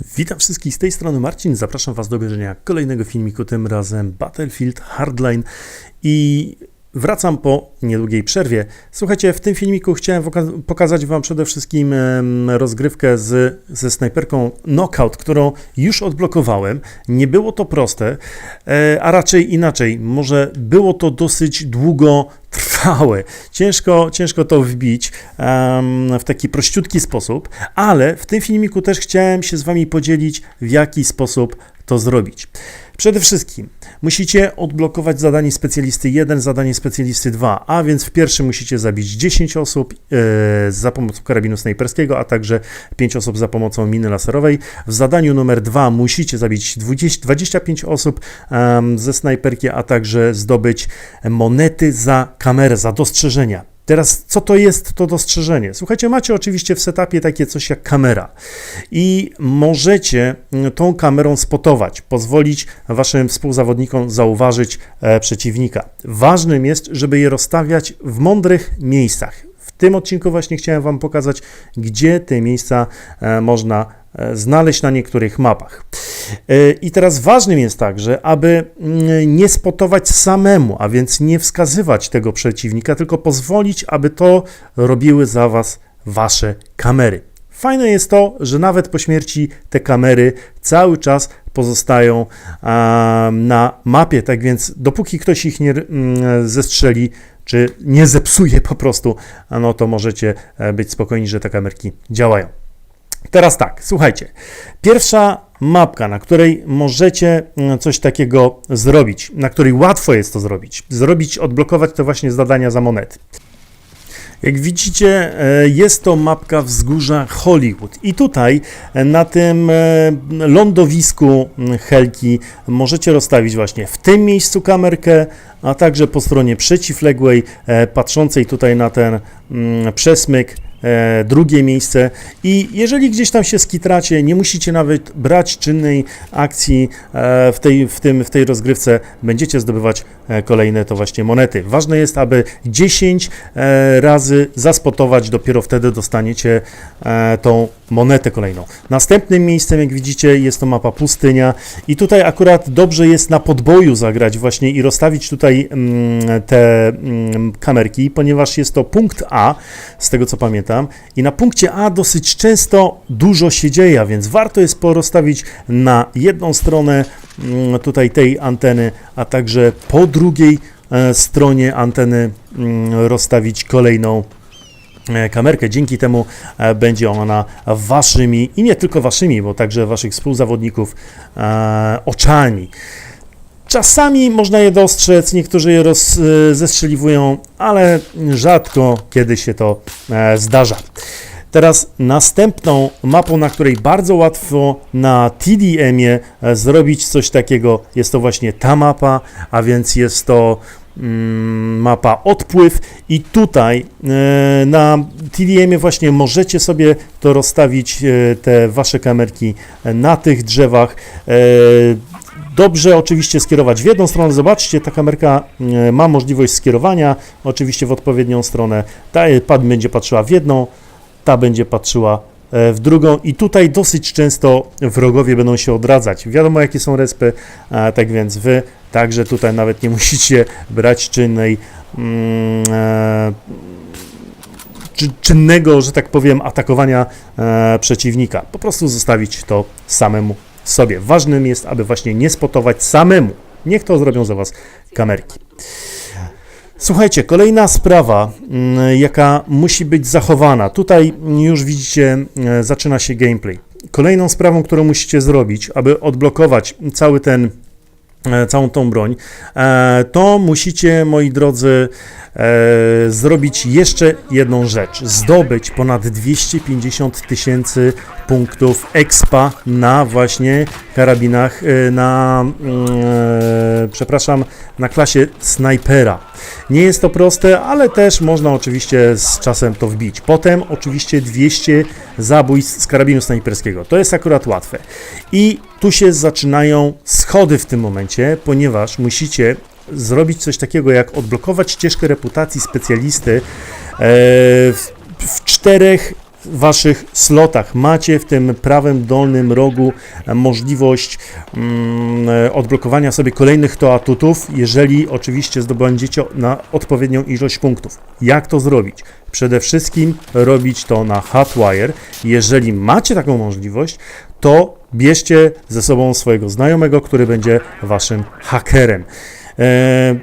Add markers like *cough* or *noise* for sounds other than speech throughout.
Witam wszystkich z tej strony Marcin. Zapraszam Was do obejrzenia kolejnego filmiku, tym razem Battlefield Hardline. I wracam po niedługiej przerwie. Słuchajcie, w tym filmiku chciałem pokazać Wam przede wszystkim rozgrywkę z, ze snajperką Knockout, którą już odblokowałem. Nie było to proste, e, a raczej inaczej. Może było to dosyć długo trwałe. Ciężko, ciężko to wbić w taki prościutki sposób, ale w tym filmiku też chciałem się z Wami podzielić, w jaki sposób to zrobić. Przede wszystkim musicie odblokować zadanie specjalisty 1, zadanie specjalisty 2, a więc w pierwszym musicie zabić 10 osób e, za pomocą karabinu snajperskiego, a także 5 osób za pomocą miny laserowej. W zadaniu numer 2 musicie zabić 20, 25 osób ze snajperki, a także zdobyć monety za kamerę, za dostrzeżenia. Teraz, co to jest to dostrzeżenie? Słuchajcie, macie oczywiście w setupie takie coś jak kamera i możecie mm, tą kamerą spotować, pozwolić waszym współzawodnikom zauważyć e, przeciwnika. Ważnym jest, żeby je rozstawiać w mądrych miejscach. Tym odcinku właśnie chciałem wam pokazać, gdzie te miejsca e, można e, znaleźć na niektórych mapach. E, I teraz ważnym jest także, aby mm, nie spotować samemu, a więc nie wskazywać tego przeciwnika, tylko pozwolić, aby to robiły za was wasze kamery. Fajne jest to, że nawet po śmierci te kamery cały czas pozostają na mapie, tak więc dopóki ktoś ich nie mm, zestrzeli, czy nie zepsuje po prostu, no to możecie e, być spokojni, że te kamerki działają. Teraz tak, słuchajcie. Pierwsza mapka, na której możecie mm, coś takiego zrobić, na której łatwo jest to zrobić. Zrobić, odblokować to właśnie zadania za monety. Jak widzicie, e, jest to mapka wzgórza Hollywood. I tutaj e, na tym e, lądowisku Helki możecie rozstawić właśnie w tym miejscu kamerkę, a także po stronie przeciwległej, patrzącej tutaj na ten przesmyk, drugie miejsce. I jeżeli gdzieś tam się skitracie, nie musicie nawet brać czynnej akcji e, w tej, w tym, w tej rozgrywce, będziecie zdobywać e, kolejne to właśnie monety. Ważne jest, aby 10 e, razy zaspotować, dopiero wtedy dostaniecie e, tą monetę kolejną. Następnym miejscem, jak widzicie, jest to mapa pustynia i tutaj akurat dobrze jest na podboju zagrać właśnie i rozstawić tutaj mm, te mm, kamerki, ponieważ jest to punkt A, z tego co pamiętam, i na punkcie A dosyć często dużo się dzieje, więc warto jest porozstawić na jedną stronę mm, tutaj tej anteny, a także po drugiej e, stronie anteny mm, rozstawić kolejną e, kamerkę. Dzięki temu e, będzie ona waszymi i nie tylko waszymi, bo także waszych współzawodników oczami. Czasami można je dostrzec, niektórzy je roz, e, zestrzeliwują, ale rzadko kiedy się to e, zdarza. Teraz następną mapą, na której bardzo łatwo na TDM-ie e, zrobić coś takiego, jest to właśnie ta mapa, a więc jest to mm, mapa odpływ i tutaj na TDM-ie właśnie możecie sobie to rozstawić, te wasze kamerki na tych drzewach. Dobrze oczywiście skierować w jedną stronę. Zobaczcie, ta kamerka e, ma możliwość skierowania oczywiście w odpowiednią stronę. Ta e, pad będzie patrzyła w jedną, ta będzie patrzyła e, w drugą i tutaj dosyć często wrogowie będą się odradzać. Wiadomo jakie są respy, tak więc wy także tutaj nawet nie *laughs* musicie brać czynnej mm, czy, czynnego, że tak powiem, atakowania przeciwnika. Po prostu zostawić to samemu sobie. Ważnym jest, aby właśnie nie spotować samemu. Niech to zrobią za Was kamerki. Słuchajcie, kolejna sprawa, mm, jaka musi być zachowana. Tutaj już widzicie, e, zaczyna się gameplay. Kolejną sprawą, którą musicie zrobić, aby odblokować cały ten, całą tą broń, e, to musicie, moi drodzy, e, zrobić jeszcze jedną rzecz. Zdobyć ponad 250 tysięcy punktów expa na właśnie karabinach, e, na, mm, e, przepraszam, na klasie snajpera. Nie jest to proste, ale też można oczywiście z czasem to wbić. Potem oczywiście 200 zabójstw z karabinu snajperskiego. To jest akurat łatwe. I tu się zaczynają schody w tym momencie, ponieważ musicie zrobić coś takiego jak odblokować ścieżkę reputacji specjalisty e, w, w czterech waszych slotach. Macie w tym prawym dolnym rogu e, możliwość mm, e, odblokowania sobie kolejnych to atutów, jeżeli oczywiście zdobędziecie na odpowiednią ilość punktów. Jak to zrobić? Przede wszystkim robić to na Hotwire. Jeżeli macie taką możliwość, to bierzcie ze sobą swojego znajomego, który będzie waszym hakerem. E,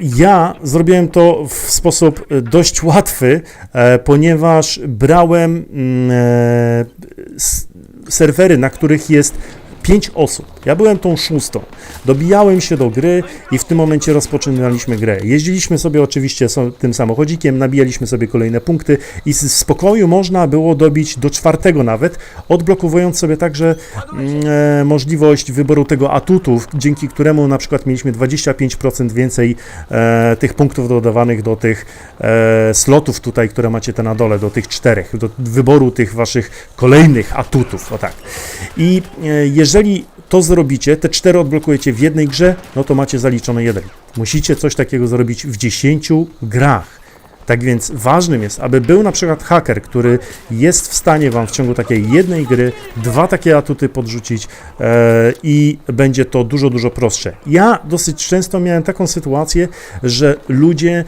ja zrobiłem to w sposób e, dość łatwy, e, ponieważ brałem mm, serwery, na których jest 5 osób. Ja byłem tą szóstą. Dobijałem się do gry i w tym momencie rozpoczynaliśmy grę. Jeździliśmy sobie oczywiście tym samochodzikiem, nabijaliśmy sobie kolejne punkty i z spokoju można było dobić do czwartego nawet, odblokowując sobie także mm, e, możliwość wyboru tego atutów, dzięki któremu na przykład mieliśmy 25% więcej e, tych punktów dodawanych do tych e, slotów tutaj, które macie te na dole, do tych czterech, do wyboru tych waszych kolejnych atutów, o tak. I e, jeżeli to zrobicie, te cztery odblokujecie w jednej grze, no to macie zaliczone jeden. Musicie coś takiego zrobić w 10 grach. Tak więc ważnym jest, aby był na przykład haker, który jest w stanie Wam w ciągu takiej jednej gry dwa takie atuty podrzucić e, i będzie to dużo, dużo prostsze. Ja dosyć często miałem taką sytuację, że ludzie e,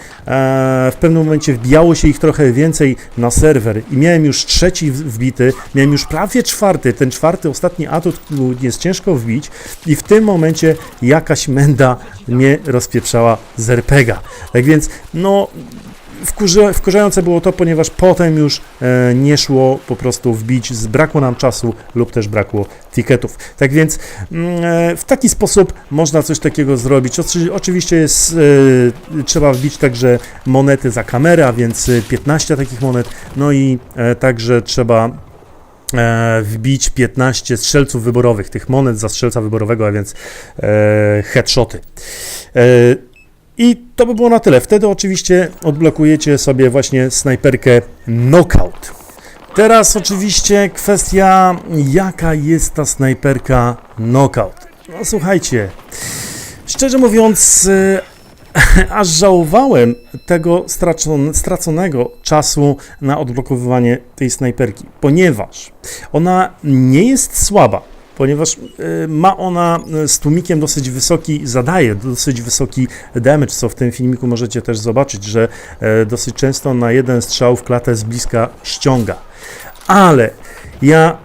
w pewnym momencie wbijało się ich trochę więcej na serwer i miałem już trzeci wbity, miałem już prawie czwarty, ten czwarty, ostatni atut jest ciężko wbić i w tym momencie jakaś menda mnie rozpieprzała z RPGa. Tak więc, no, wkurza, wkurzające było to, ponieważ potem już e, nie szło po prostu wbić, zbrakło nam czasu lub też brakło ticketów. Tak więc mm, e, w taki sposób można coś takiego zrobić. Oczy, oczywiście jest, e, trzeba wbić także monety za kamerę, a więc e, 15 takich monet, no i także trzeba wbić 15 strzelców wyborowych, tych monet za strzelca wyborowego, a więc headshoty. I to by było na tyle. Wtedy oczywiście odblokujecie sobie właśnie snajperkę Knockout. Teraz oczywiście kwestia, jaka jest ta snajperka Knockout. No słuchajcie, szczerze mówiąc, e, *laughs* aż żałowałem tego stracon, straconego czasu na odblokowywanie tej snajperki, ponieważ ona nie jest słaba, ponieważ e, ma ona e, z tłumikiem dosyć wysoki, zadaje dosyć wysoki damage, co w tym filmiku możecie też zobaczyć, że e, dosyć często na jeden strzał w klatę z bliska ściąga. Ale ja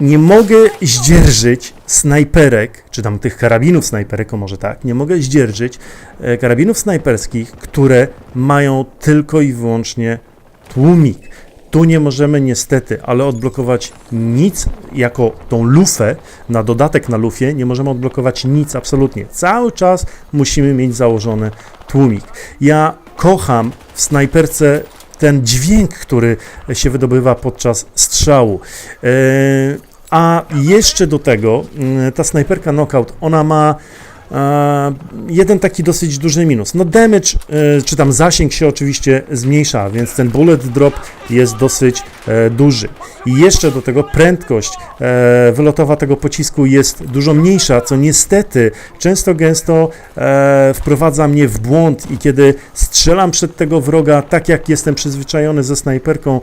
nie mogę zdzierżyć snajperek, czy tam tych karabinów snajperek, o może tak, nie mogę zdzierżyć e, karabinów snajperskich, które mają tylko i wyłącznie tłumik. Tu nie możemy niestety, ale odblokować nic jako tą lufę, na dodatek na lufie, nie możemy odblokować nic absolutnie. Cały czas musimy mieć założony tłumik. Ja kocham w snajperce ten dźwięk, który się wydobywa podczas strzału. E, a jeszcze do tego mm, ta snajperka Knockout, ona ma jeden taki dosyć duży minus. No damage, e, czy tam zasięg się oczywiście zmniejsza, więc ten bullet drop jest dosyć e, duży. I jeszcze do tego prędkość e, wylotowa tego pocisku jest dużo mniejsza, co niestety często gęsto e, wprowadza mnie w błąd i kiedy strzelam przed tego wroga, tak jak jestem przyzwyczajony ze snajperką,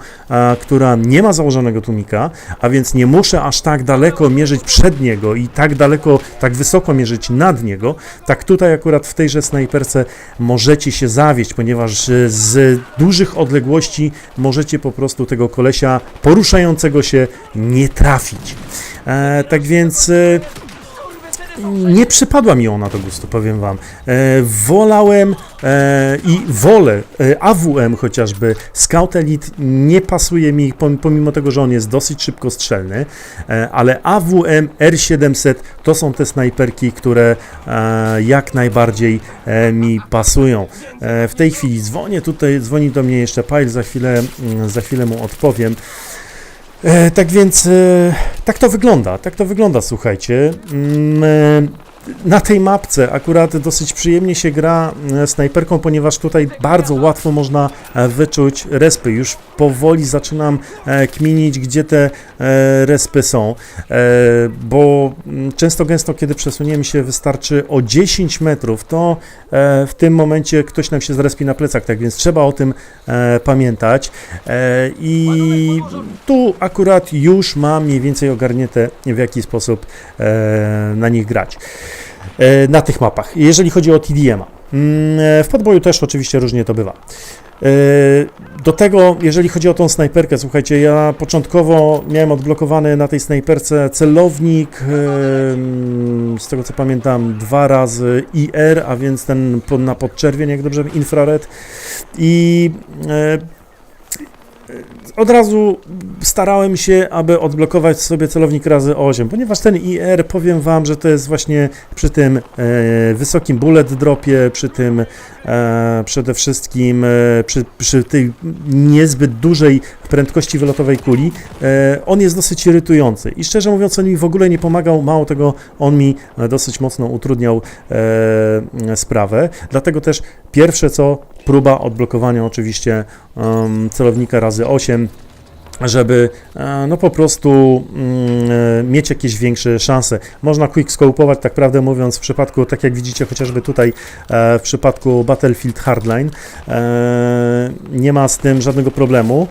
która nie ma założonego tłumika, a więc nie muszę aż tak daleko mierzyć przed niego i tak daleko, tak wysoko mierzyć nad niego, tak tutaj akurat w tejże snajperce możecie się zawieść, ponieważ e, z dużych odległości możecie po prostu tego kolesia poruszającego się nie trafić. E, tak więc e, nie przypadła mi ona do gustu, powiem Wam. E, wolałem e, i wolę e, AWM chociażby. Scout Elite nie pasuje mi, pom- pomimo tego, że on jest dosyć szybko strzelny, e, ale AWM R700 to są te snajperki, które e, jak najbardziej e, mi pasują. E, w tej chwili dzwonię tutaj, dzwoni do mnie jeszcze Pile, za chwilę, mm, za chwilę mu odpowiem. E, tak więc e, tak to wygląda, tak to wygląda, słuchajcie. Na tej mapce akurat dosyć przyjemnie się gra e, snajperką, ponieważ tutaj bardzo łatwo można e, wyczuć respy. Już powoli zaczynam e, kminić, gdzie te respy są, bo mm, często gęsto, kiedy przesuniemy się wystarczy o 10 metrów, to w tym momencie ktoś nam się zrespi na plecach, tak więc trzeba o tym pamiętać. I tu akurat już mam mniej więcej ogarnięte, w jaki sposób na nich grać. E, na tych mapach, jeżeli chodzi o TDM-a. Mm, e, W podboju też oczywiście różnie to bywa. E, Do tego, jeżeli chodzi o tą snajperkę, słuchajcie, ja początkowo miałem odblokowany na tej snajperce celownik, mm, z tego co pamiętam, dwa razy IR, a więc ten na podczerwień, jak dobrze infrared. I od razu starałem się, aby odblokować sobie celownik razy 8, ponieważ ten IR, powiem Wam, że to jest właśnie przy tym e, wysokim bullet dropie, przy tym e, przede wszystkim e, przy, przy tej niezbyt dużej prędkości wylotowej kuli, e, on jest dosyć irytujący i szczerze mówiąc on mi w ogóle nie pomagał, mało tego on mi e, dosyć mocno utrudniał e, sprawę, dlatego też pierwsze co, próba odblokowania oczywiście celownika razy 8, żeby e, no po prostu mm, e, mieć jakieś większe szanse. Można quickscope'ować, tak prawdę mówiąc, w przypadku, tak jak widzicie chociażby tutaj, e, w przypadku Battlefield Hardline, nie ma z tym żadnego problemu.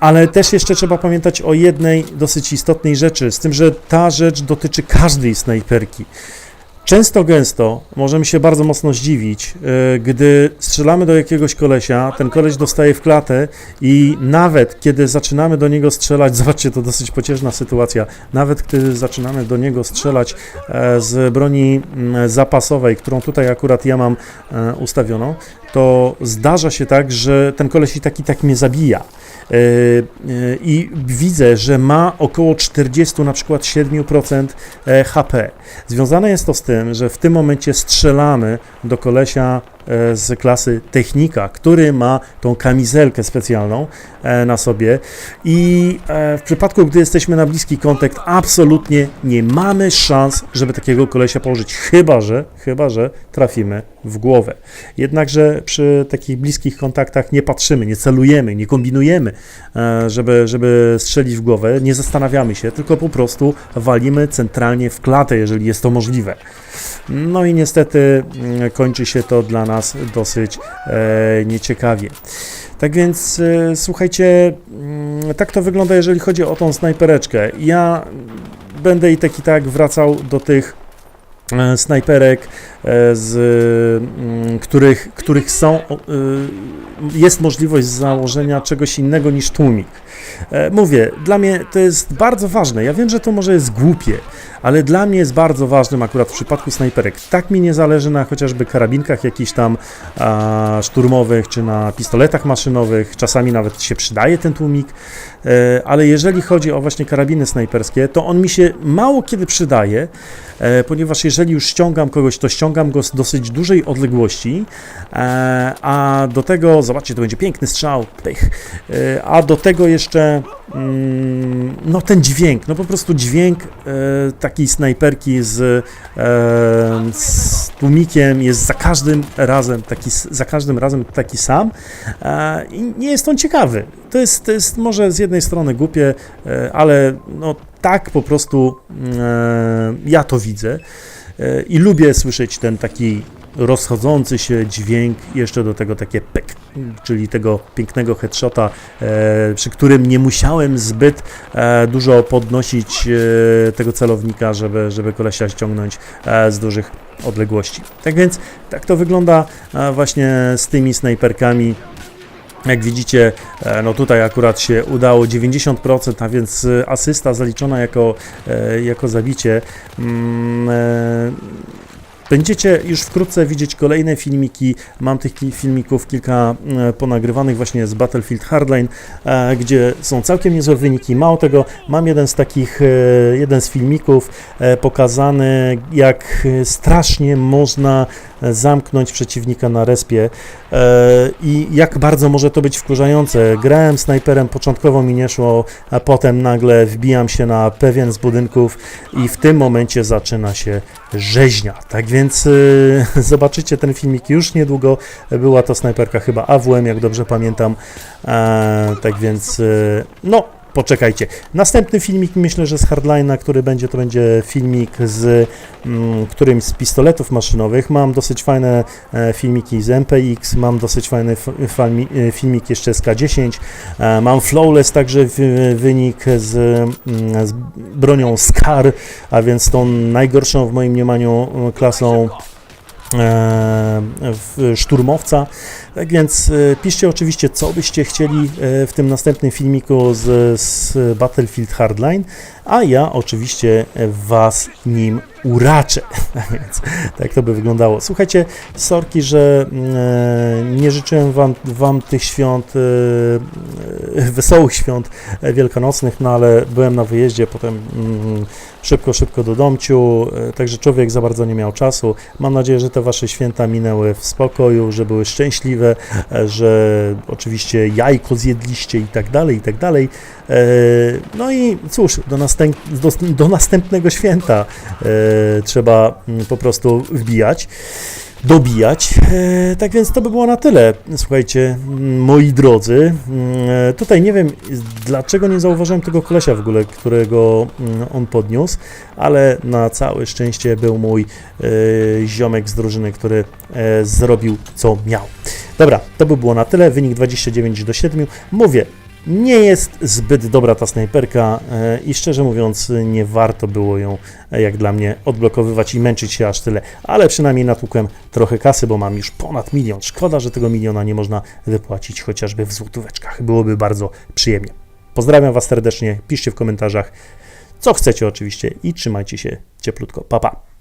Ale też jeszcze trzeba pamiętać o jednej dosyć istotnej rzeczy, z tym, że ta rzecz dotyczy każdej snajperki. Często gęsto możemy się bardzo mocno zdziwić, e, gdy strzelamy do jakiegoś kolesia, ten koleś dostaje w klatę i nawet kiedy zaczynamy do niego strzelać, *laughs* zobaczcie, to dosyć pocieszna sytuacja, nawet kiedy zaczynamy do niego strzelać e, z broni mm, zapasowej, którą tutaj akurat ja mam e, ustawioną, to zdarza się tak, że ten koleś i tak i tak mnie zabija. E, e, I widzę, że ma około 40 na przykład 7% e, HP. Związane jest to z tym, że w tym momencie strzelamy do kolesia z klasy technika, który ma tą kamizelkę specjalną e, na sobie i e, w przypadku, gdy jesteśmy na bliski kontakt, absolutnie nie mamy szans, żeby takiego kolesia położyć, chyba że, chyba że trafimy w głowę. Jednakże przy takich bliskich kontaktach nie patrzymy, nie celujemy, nie kombinujemy, e, żeby, żeby strzelić w głowę, nie zastanawiamy się, tylko po prostu walimy centralnie w klatę, jeżeli jest to możliwe. No i niestety mm, kończy się to dla nas dosyć e, nieciekawie. Tak więc e, słuchajcie, mm, tak to wygląda, jeżeli chodzi o tą snajpereczkę. Ja będę i tak i tak wracał do tych e, snajperek, z mm, których, których są, jest możliwość założenia czegoś innego niż tłumik. E, Mówię, dla mnie to jest bardzo ważne. Ja wiem, że to może jest głupie, ale dla mnie jest bardzo ważnym akurat w przypadku snajperek. Tak mi nie zależy na chociażby karabinkach jakichś tam a, szturmowych, czy na pistoletach maszynowych. Czasami nawet się przydaje ten tłumik, e, ale jeżeli chodzi o właśnie karabiny snajperskie, to on mi się mało kiedy przydaje, e, ponieważ jeżeli już ściągam kogoś, to ściągam go z dosyć dużej odległości, e, a do tego, zobaczcie, to będzie piękny strzał, pych, e, a do tego jeszcze mm, no ten dźwięk, no po prostu dźwięk e, takiej snajperki z, e, z tłumikiem jest za każdym razem taki, za każdym razem taki sam e, i nie jest on ciekawy. To jest, to jest może z jednej strony głupie, e, ale no tak po prostu mm, e, ja to widzę e, i lubię słyszeć ten taki rozchodzący się dźwięk, jeszcze do tego takie pek, czyli tego pięknego headshota, e, przy którym nie musiałem zbyt e, dużo podnosić e, tego celownika, żeby, żeby kolesia ściągnąć z dużych odległości. Tak więc tak to wygląda właśnie z tymi snajperkami. Jak widzicie, no tutaj akurat się udało 90%, a więc asysta zaliczona jako, jako zabicie. Mm, Będziecie już wkrótce widzieć kolejne filmiki. Mam tych filmików kilka e, ponagrywanych właśnie z Battlefield Hardline, e, gdzie są całkiem niezłe wyniki. Mało tego, mam jeden z takich, e, jeden z filmików pokazany, jak strasznie można zamknąć przeciwnika na respie e, i jak bardzo może to być wkurzające. Grałem snajperem, początkowo mi nie szło, a potem nagle wbijam się na pewien z budynków i w tym momencie zaczyna się rzeźnia. Tak więc y, *laughs* zobaczycie ten filmik już niedługo. Była to snajperka chyba AWM, jak dobrze pamiętam. E, tak więc no poczekajcie. Następny filmik myślę, że z Hardline'a, który będzie, to będzie filmik z mm, którymś z pistoletów maszynowych. Mam dosyć fajne e, filmiki z MPX, mam dosyć fajny f- falmi, e, filmik jeszcze z K10, e, mam Flawless także wy, wynik z, mm, z bronią Scar, a więc tą najgorszą w moim mniemaniu e, klasą w szturmowca. Tak więc e, piszcie oczywiście, co byście chcieli e, w tym następnym filmiku z, z Battlefield Hardline, a ja oczywiście Was nim uraczę. *laughs* Tak więc tak to by wyglądało. Słuchajcie, sorki, że e, nie życzyłem wam, wam tych świąt, e, e, wesołych świąt wielkanocnych, no ale byłem na wyjeździe, potem mm, szybko, szybko do domciu, także człowiek za bardzo nie miał czasu. Mam nadzieję, że te wasze święta minęły w spokoju, że były szczęśliwe, że oczywiście jajko zjedliście i tak dalej, i tak dalej. No i cóż, do, następ, do, do następnego święta e, trzeba mm, po prostu wbijać dobijać. E, tak więc to by było na tyle. Słuchajcie, mm, moi drodzy, mm, e, tutaj nie wiem dlaczego nie zauważyłem tego kolesia w ogóle, którego on podniósł, ale na całe szczęście był mój e, ziomek z drużyny, który zrobił co miał. Dobra, to by było na tyle. Wynik 29 do 7. Mówię, nie jest zbyt dobra ta snajperka e, i szczerze mówiąc nie warto było ją, e, jak dla mnie, odblokowywać i męczyć się aż tyle, ale przynajmniej natłukłem trochę kasy, bo mam już ponad milion. Szkoda, że tego miliona nie można wypłacić chociażby w złotóweczkach. Byłoby bardzo przyjemnie. Pozdrawiam Was serdecznie, piszcie w komentarzach, co chcecie oczywiście i trzymajcie się cieplutko. Pa, pa.